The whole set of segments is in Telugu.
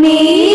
me?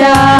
gracias.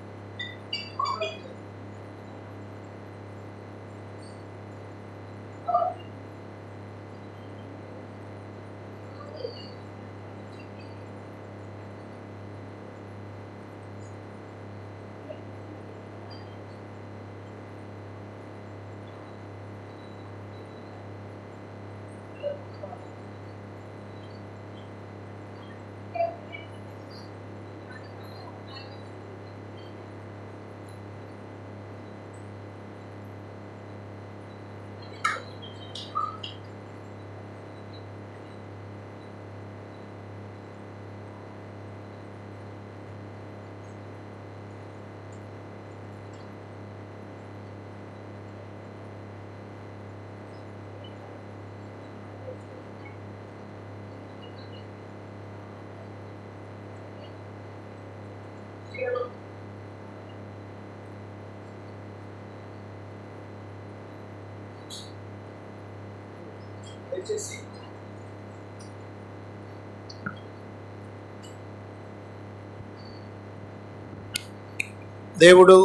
దేవుడు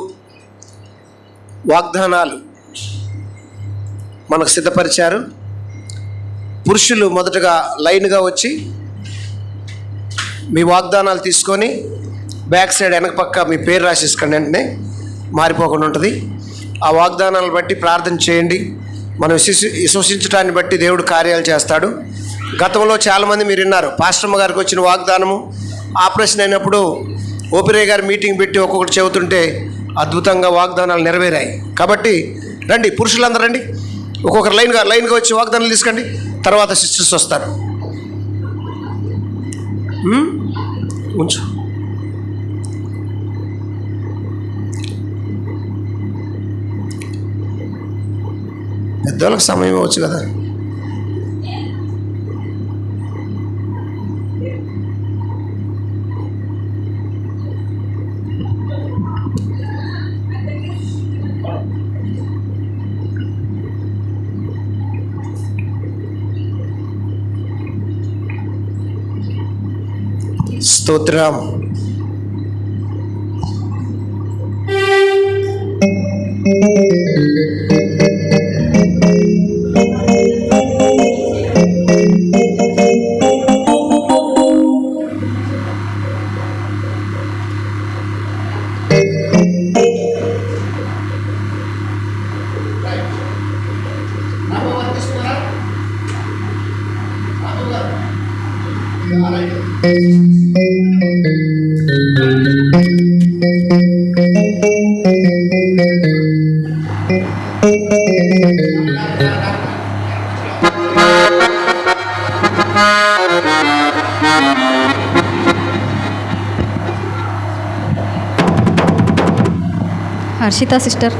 వాగ్దానాలు మనకు సిద్ధపరిచారు. పురుషులు మొదటగా లైన్గా వచ్చి మీ వాగ్దానాలు తీసుకొని బ్యాక్ సైడ్ వెనక పక్క మీ పేరు రాసేసుకోండి. వెంటనే మారిపోకుండా ఉంటుంది. ఆ వాగ్దానాలు బట్టి ప్రార్థన చేయండి. మనం విశ్వసి విశ్వసించడాన్ని బట్టి దేవుడు కార్యాలు చేస్తాడు. గతంలో చాలామంది మీరు విన్నారు పాశ్రమ గారికి వచ్చిన వాగ్దానము ఆపరేషన్ అయినప్పుడు ఓపిరే గారు మీటింగ్ పెట్టి ఒక్కొక్కటి చెబుతుంటే అద్భుతంగా వాగ్దానాలు నెరవేరాయి. కాబట్టి రండి పురుషులందరూ రండి ఒక్కొక్కరు లైన్గా లైన్గా వచ్చి వాగ్దానాలు తీసుకోండి తర్వాత సిస్టర్స్ వస్తారు. ఉంచు. పెద్దవాళ్ళకి సమయం ఇవ్వచ్చు కదా స్తోత్రం హర్షిత ഹർഷിത സിസ്റ്റർ